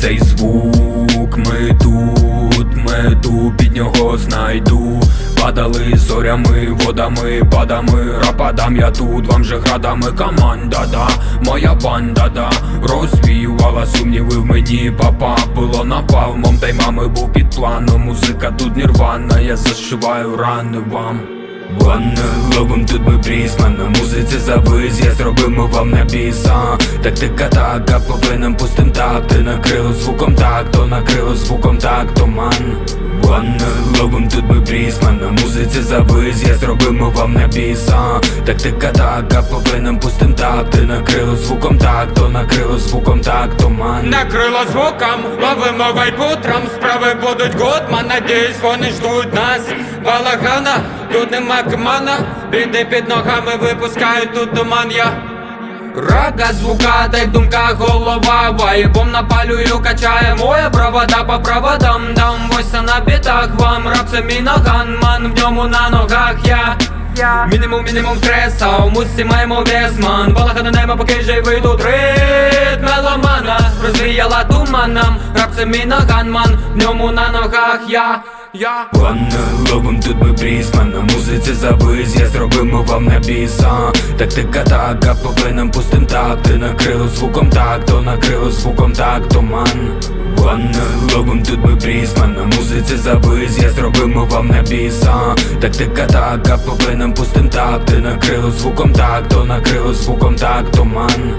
цей звук, ми тут, меду під нього знайду. Падали зорями, водами, падами, рападам. Я тут, вам же градами. Команда, да, моя банда, да, розвіювала сумніви в мені, папа було напалмом, та й мами був під планом, музика тут нірвана, я зашиваю рани вам. One ловим тут ми прісман На музиці завис, я зробимо вам на біса. Тактика така, повинен пустим так. Ти накрило звуком так, то накрило звуком так, то ман. One ловим тут ми прісман На музиці завис, я зробимо вам на біса. Тактика така, повинен пустим так. Ти накрило звуком так, то накрило звуком так, то ман. Накрило звуком, ловимо вайп утром Справи будуть гудман, надіюсь вони ждуть нас. Балагана, тут нема кмана Біди під ногами випускають тут туман я. Рага звука, та й в думках голова Вайбом напалюю, качає моя провода по проводам Дам ось на бітах вам Рап це мій наганман, в ньому на ногах я. Мінімум, мінімум стреса, у мусі маємо весман Балаха на небо, поки живий тут рит меломана. Розвіяла туманом, рап це мій наганман, в ньому на ногах я, я Пане ловим тут ми прісман На музиці завис, я зробимо вам на біса. Тактика така, повинен пустим так Ти накрило звуком так, то накрило звуком так, то ман Пане ловим тут ми прісман На музиці завис, я зробимо вам на біса. Тактика така, повинен пустим так Ти накрило звуком так, то накрило звуком так, то ман